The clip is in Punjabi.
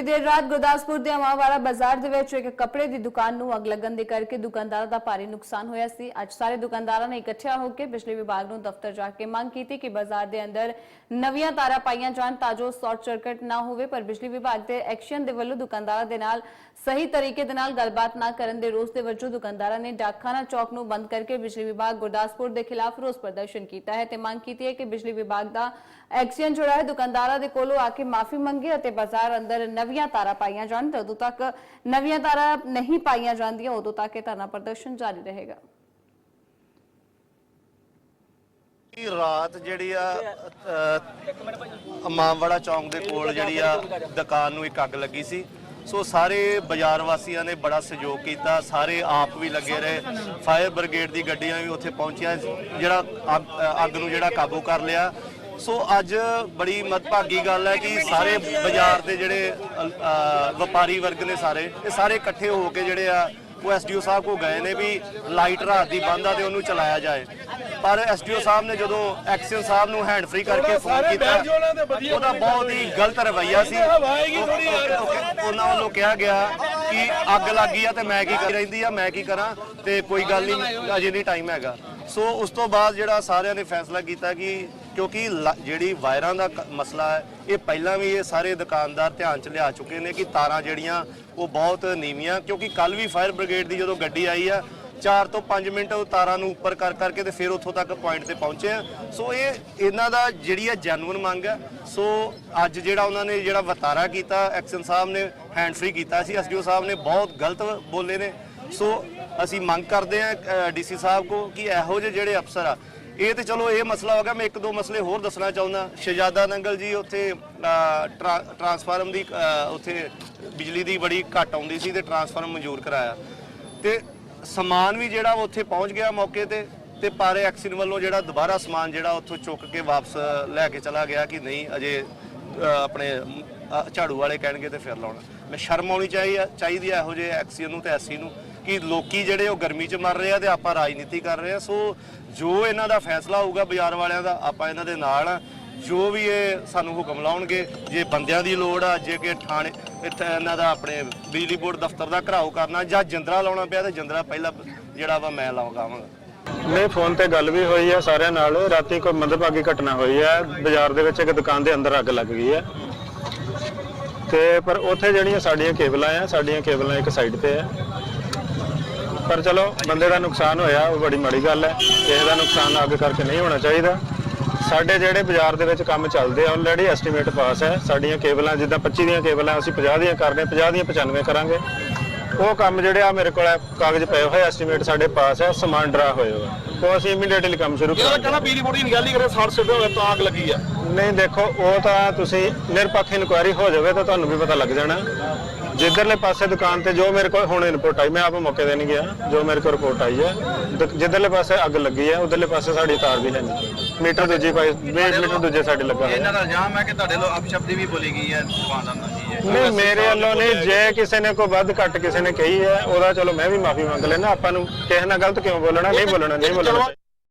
ਬੀਤੀ ਦੇਰ ਰਾਤ ਗੁਰਦਾਸਪੁਰ ਦੇ ਅਮਾਵਾਲਾ ਬਾਜ਼ਾਰ ਦੇ ਵਿੱਚ ਇੱਕ ਕੱਪੜੇ ਦੀ ਦੁਕਾਨ ਨੂੰ ਅੱਗ ਲੱਗਣ ਦੇ ਕਰਕੇ ਦੁਕਾਨਦਾਰਾਂ ਦਾ ਭਾਰੀ ਨੁਕਸਾਨ ਹੋਇਆ ਸੀ। ਅੱਜ ਸਾਰੇ ਦੁਕਾਨਦਾਰਾਂ ਨੇ ਇਕੱਠਿਆ ਹੋ ਕੇ ਬਿਜਲੀ ਵਿਭਾਗ ਨੂੰ ਦਫ਼ਤਰ ਜਾ ਕੇ ਮੰਗ ਕੀਤੀ ਕਿ ਬਾਜ਼ਾਰ ਦੇ ਅੰਦਰ ਨਵੀਆਂ ਤਾਰਾਂ ਪਾਈਆਂ ਜਾਣ ਤਾਂ ਜੋ ਸ਼ਾਰਟ ਸਰਕਟ ਨਾ ਹੋਵੇ, ਪਰ ਬਿਜਲੀ ਵਿਭਾਗ ਦੇ ਐਕਸ਼ਨ ਦੇ ਵੱਲੋਂ ਦੁਕਾਨਦਾਰਾਂ ਦੇ ਨਾਲ ਸਹੀ ਤਰੀਕੇ ਦੇ ਨਾਲ ਗੱਲਬਾਤ ਨਾ ਕਰਨ ਦੇ ਰੋਸ ਦੇ ਵਜੋਂ ਦੁਕਾਨਦਾਰਾਂ ਨੇ ਡਾਕਖਾਨਾ ਚੌਕ ਨੂੰ ਬੰਦ ਕਰਕੇ ਬਿਜਲੀ ਵਿਭਾਗ ਗੁਰਦਾਸਪੁਰ ਦੇ ਖਿਲਾਫ ਰੋਸ ਪ੍ਰਦਰਸ਼ਨ ਕੀਤਾ ਹੈ ਤੇ ਮੰਗ ਕੀਤੀ ਹੈ ਕਿ ਬਿਜਲੀ ਵਿਭਾਗ ਦਾ ਐਕਸ਼ਨ ਜਿਹੜਾ ਹੈ, ਦੁਕਾਨਦਾਰਾਂ ਦੇ ਕੋਲੋਂ ਆ ਕੇ ਮਾਫੀ ਮੰਗੇ ਅਤੇ ਬਾਜ਼ਾਰ ਅੰਦਰ ਨਵੀਆਂ ਤਾਰਾਂ ਪਾਈਆਂ ਜਾਣ ਤੇ ਉਦੋਂ ਤੱਕ ਨਵੀਆਂ ਤਾਰਾਂ ਨਹੀਂ ਪਾਈਆਂ ਜਾਂਦੀਆਂ, ਉਦੋਂ ਤੱਕ ਇਹ ਧਰਨਾ ਪ੍ਰਦਰਸ਼ਨ ਜਾਰੀ ਰਹੇਗਾ। ਰਾਤ ਜਿਹੜੀ ਆ ਮਾਮਵਾੜਾ ਚੌਂਕ ਦੇ ਕੋਲ ਜਿਹੜੀ ਆ, ਦੁਕਾਨ ਨੂੰ ਇੱਕ ਅੱਗ ਲੱਗੀ ਸੀ। ਸੋ ਸਾਰੇ ਬਾਜ਼ਾਰ ਵਾਸੀਆਂ ਨੇ ਬੜਾ ਸਹਿਯੋਗ ਕੀਤਾ, ਸਾਰੇ ਆਪ ਵੀ ਲੱਗੇ ਰਹੇ। ਫਾਇਰ ਬ੍ਰਿਗੇਡ ਦੀ ਗੱਡੀਆਂ ਵੀ ਉੱਥੇ ਪਹੁੰਚੀਆਂ ਜਿਹੜਾ ਅੱਗ ਨੂੰ ਜਿਹੜਾ ਕਾਬੂ ਕਰ ਲਿਆ। ਸੋ ਅੱਜ ਬੜੀ ਮਦਭਾਗੀ ਗੱਲ ਹੈ ਕਿ ਸਾਰੇ ਬਾਜ਼ਾਰ ਦੇ ਜਿਹੜੇ ਵਪਾਰੀ ਵਰਗ ਨੇ ਸਾਰੇ ਇਹ ਸਾਰੇ ਇਕੱਠੇ ਹੋ ਕੇ ਜਿਹੜੇ ਆ ਉਹ ਐਸਡੀਓ ਸਾਹਿਬ ਕੋ ਗਏ ਨੇ ਵੀ ਲਾਈਟ ਰਾਤ ਦੀ ਬੰਦ ਆ ਤੇ ਉਹਨੂੰ ਚਲਾਇਆ ਜਾਏ। ਪਰ ਐਸਡੀਓ ਸਾਹਿਬ ਨੇ ਜਦੋਂ ਐਕਸ਼ਨ ਸਾਹਿਬ ਨੂੰ ਹੈਂਡ ਫ੍ਰੀ ਕਰਕੇ ਫੋਨ ਕੀਤਾ ਉਹਦਾ ਬਹੁਤ ਹੀ ਗਲਤ ਰਵੱਈਆ ਸੀ। ਉਹ- ਉਹਨਾਂ ਵੱਲੋਂ ਕਿਹਾ ਗਿਆ ਕਿ ਅੱਗ ਲੱਗੀ ਆ ਤੇ ਮੈਂ ਕੀ ਕਰ ਰਹਿੰਦੀ ਆ ਮੈਂ ਕੀ ਕਰਾਂ ਤੇ ਕੋਈ ਗੱਲ ਨਹੀਂ ਅਜੇ ਨਹੀਂ ਟਾਈਮ ਹੈਗਾ। ਸੋ ਉਸ ਤੋਂ ਬਾਅਦ ਜਿਹੜਾ ਸਾਰਿਆਂ ਨੇ ਫੈਸਲਾ ਕੀਤਾ ਕਿ ਕਿਉਂਕਿ ਲ- ਜਿਹੜੀ ਵਾਇਰਾਂ ਦਾ ਕ- ਮਸਲਾ ਹੈ, ਇਹ ਪਹਿਲਾਂ ਵੀ ਇਹ ਸਾਰੇ ਦੁਕਾਨਦਾਰ ਧਿਆਨ ਚ ਲਿਆ ਚੁੱਕੇ ਨੇ ਕਿ ਤਾਰਾਂ ਜਿਹੜੀਆਂ, ਉਹ ਬਹੁਤ ਨੀਵੀਆਂ, ਕਿਉਂਕਿ ਕੱਲ ਵੀ ਫਾਇਰ ਬ੍ਰਿਗੇਡ ਦੀ ਜਦੋਂ ਗੱਡੀ ਆਈ ਆ 4 ਤੋਂ 5 ਮਿੰਟ ਉਹ ਤਾਰਾਂ ਨੂੰ ਉੱਪਰ ਕਰ ਕਰਕੇ ਤੇ ਫਿਰ ਉੱਥੋਂ ਤੱਕ ਪੁਆਇੰਟ ਤੇ ਪਹੁੰਚੇ ਆ। ਸੋ ਇਹ, ਇਹਨਾਂ ਦਾ ਜਿਹੜੀ ਆ ਜੈਨੂਇਨ ਮੰਗ ਹੈ ਸੋ ਅੱਜ ਜਿਹੜਾ ਉਹਨਾਂ ਨੇ ਜਿਹੜਾ ਵਤਾਰਾ ਕੀਤਾ, ਐਕਸ਼ਨ ਸਾਹਿਬ ਨੇ ਹੈਂਡ ਫ੍ਰੀ ਕੀਤਾ ਸੀ ਐਸਡੀਓ ਸਾਹਿਬ ਨੇ ਬਹੁਤ ਗਲਤ ਬੋਲੇ ਨੇ। ਸੋ ਅਸੀਂ ਮੰਗ ਕਰਦੇ ਆ ਡੀਸੀ ਸਾਹਿਬ ਕੋ ਕਿ ਇਹੋ ਜਿਹੇ ਜਿਹੜੇ ਅਫਸਰ ਆ ਇਹ ਤੇ ਚਲੋ ਇਹ ਮਸਲਾ ਹੋ ਗਿਆ ਮੈਂ ਇੱਕ ਦੋ ਮਸਲੇ ਹੋਰ ਦੱਸਣਾ ਚਾਹੁੰਦਾ। ਸ਼ਹਿਜ਼ਾਦਾ ਨੰਗਲ ਜੀ ਉੱਥੇ ਅ, ਟਰਾਂਸਫਾਰਮ ਦੀ ਉੱਥੇ ਬਿਜਲੀ ਦੀ ਬੜੀ ਘੱਟ ਆਉਂਦੀ ਸੀ ਤੇ ਟਰਾਂਸਫਾਰਮ ਮਨਜ਼ੂਰ ਕਰਾਇਆ। ਤੇ ਸਮਾਨ ਵੀ ਜਿਹੜਾ ਉਹ ਉੱਥੇ ਪਹੁੰਚ ਗਿਆ ਮੌਕੇ ਤੇ ਤੇ ਪਾਰੇ ਐਕਸੀਨ ਵੱਲੋਂ ਜਿਹੜਾ ਦੁਬਾਰਾ ਸਮਾਨ ਜਿਹੜਾ ਉੱਥੋਂ ਚੁੱਕ ਕੇ ਵਾਪਸ ਲੈ ਕੇ ਚਲਾ ਗਿਆ ਕਿ ਨਹੀਂ ਅਜੇ ਆਪਣੇ ਝਾੜੂ ਵਾਲੇ ਕਹਿਣਗੇ ਤੇ ਫਿਰ ਲਾਉਣਾ। ਮੈਂ ਸ਼ਰਮ ਆਉਣੀ ਚਾਹੀਦੀ ਆ ਚਾਹੀਦੀ ਆ ਇਹੋ ਜਿਹੇ ਐਕਸੀਅਨ ਨੂੰ ਤੇ ਐਸੀ ਨੂੰ। ਕਿ ਲੋਕੀ ਜਿਹੜੇ ਉਹ ਗਰਮੀ 'ਚ ਮਰ ਰਹੇ ਆ ਤੇ ਆਪਾਂ ਰਾਜਨੀਤੀ ਕਰ ਰਹੇ ਆ। ਸੋ ਜੋ ਇਹਨਾਂ ਦਾ ਫੈਸਲਾ ਹੋਊਗਾ ਬਾਜ਼ਾਰ ਵਾਲਿਆਂ ਦਾ, ਆਪਾਂ ਇਹਨਾਂ ਦੇ ਨਾਲ ਆ। ਜੋ ਵੀ ਇਹ ਸਾਨੂੰ ਹੁਕਮ ਲਾਉਣਗੇ, ਜੇ ਬੰਦਿਆਂ ਦੀ ਲੋੜ ਆ, ਜੇ ਕਿ ਥਾਣੇ ਇੱਥੇ ਇਹਨਾਂ ਦਾ ਆਪਣੇ ਬਿਜਲੀ ਬੋਰਡ ਦਫ਼ਤਰ ਦਾ ਘਰਾਓ ਕਰਨਾ ਜਾਂ ਜਿੰਦਰਾ ਲਾਉਣਾ ਪਿਆ ਤੇ ਜਿੰਦਰਾ ਪਹਿਲਾਂ ਜਿਹੜਾ ਵਾ ਮੈਂ ਲਾਉਂਗਾਵਾਂਗਾ ਨਹੀਂ, ਫੋਨ ਤੇ ਗੱਲ ਵੀ ਹੋਈ ਆ ਸਾਰਿਆਂ ਨਾਲ। ਰਾਤੀ ਕੋਈ ਮੰਦਭਾਗੀ ਘਟਨਾ ਹੋਈ ਹੈ ਬਾਜ਼ਾਰ ਦੇ ਵਿੱਚ ਇੱਕ ਦੁਕਾਨ ਦੇ ਅੰਦਰ ਅੱਗ ਲੱਗ ਗਈ ਹੈ ਤੇ ਪਰ ਉੱਥੇ ਜਿਹੜੀਆਂ ਸਾਡੀਆਂ ਕੇਬਲਾਂ ਆ, ਸਾਡੀਆਂ ਕੇਬਲਾਂ ਇੱਕ ਸਾਈਡ ਤੇ ਆ। ਪਰ ਚਲੋ, ਬੰਦੇ ਦਾ ਨੁਕਸਾਨ ਹੋਇਆ, ਉਹ ਬੜੀ ਮਾੜੀ ਗੱਲ ਹੈ। ਕਿਸੇ ਦਾ ਨੁਕਸਾਨ ਅੱਗ ਕਰਕੇ ਨਹੀਂ ਹੋਣਾ ਚਾਹੀਦਾ। ਸਾਡੇ ਜਿਹੜੇ ਬਾਜ਼ਾਰ ਦੇ ਵਿੱਚ ਕੰਮ ਚੱਲਦੇ ਆ ਆਲਰੇਡੀ ਐਸਟੀਮੇਟ ਪਾਸ ਹੈ। ਸਾਡੀਆਂ ਕੇਬਲਾਂ, ਜਿੱਦਾਂ 25 ਦੀਆਂ ਕੇਬਲਾਂ, ਅਸੀਂ 50 ਦੀਆਂ ਕਰਦੇ ਹਾਂ 50 ਦੀਆਂ 95 ਕਰਾਂਗੇ। ਉਹ ਕੰਮ ਜਿਹੜੇ ਆ ਮੇਰੇ ਕੋਲ ਹੈ, ਕਾਗਜ਼ ਪਏ ਹੋਏ ਐਸਟੀਮੇਟ ਸਾਡੇ ਪਾਸ ਹੈ ਸਮਾਨ ਡਰਾ ਹੋਏ ਹੋਏ ਉਹ ਅਸੀਂ ਇਮੀਡੀਏਟਲੀ ਕੰਮ ਸ਼ੁਰੂ ਇਹਦਾ ਕਰਾਂਗੇ। ਕਹਿੰਦਾ ਬਿਜਲੀ ਬੋਰਡ ਦੀ ਨਿਗਰਾਨੀ ਕਰੇ 60 ਸਿੱਧੇ ਹੋਵੇ ਤਾਂ ਅੱਗ ਲੱਗੀ ਆ। ਨਹੀਂ ਦੇਖੋ ਉਹ ਤਾਂ ਤੁਸੀਂ ਨਿਰਪੱਖ ਇਨਕੁਆਇਰੀ ਹੋ ਜਾਵੇ ਤਾਂ ਤੁਹਾਨੂੰ ਵੀ ਪਤਾ ਲੱਗ ਜਾਣਾ। ਜਿੱਧਰਲੇ ਪਾਸੇ ਦੁਕਾਨ ਤੇ ਜੋ ਮੇਰੇ ਕੋਲ ਹੁਣ ਇਨਪੁਟ ਆਈ ਮੈਂ ਆਪ ਮੌਕੇ ਨਹੀਂ ਗਿਆ ਜੋ ਮੇਰੇ ਕੋਲ ਰਿਪੋਰਟ ਆਈ ਹੈ ਦ- ਜਿੱਧਰਲੇ ਪਾਸੇ ਅੱਗ ਲੱਗੀ ਹੈ ਉਧਰਲੇ ਪਾਸੇ ਸਾਡੀ ਤਾਰ ਵੀ ਹੈ ਨਹੀਂ। ਮੀਟਰ ਦੂਜੀ ਪਾਸੇ 20 ਮੀਟਰ ਦੂਜੇ ਸਾਡੇ ਲੱਗਾ ਹੋਇਆ। ਇਹਨਾਂ ਦਾ ਇਲਜ਼ਾਮ ਹੈ ਕਿ ਤੁਹਾਡੇ ਲੋ ਅਪਸ਼ਬਦੀ ਵੀ ਬੋਲੀ ਗਈ ਹੈ ਦੁਕਾਨਦਾਰ ਨਾਲ। ਨਹੀਂ, ਮੇਰੇ ਵੱਲੋਂ ਨਹੀਂ, ਜੇ ਕਿਸੇ ਨੇ ਕੋਈ ਵੱਧ ਘੱਟ ਕਿਸੇ ਨੇ ਕਹੀ ਹੈ, ਉਹਦਾ ਚਲੋ ਮੈਂ ਵੀ ਮਾਫੀ ਮੰਗ ਲੈਣਾ ਆਪਾਂ ਨੂੰ ਕਿਸੇ ਨਾਲ ਗਲਤ ਕਿਉਂ ਬੋਲਣਾ, ਨਹੀਂ ਬੋਲਣਾ ਨਹੀਂ ਬੋਲਣਾ।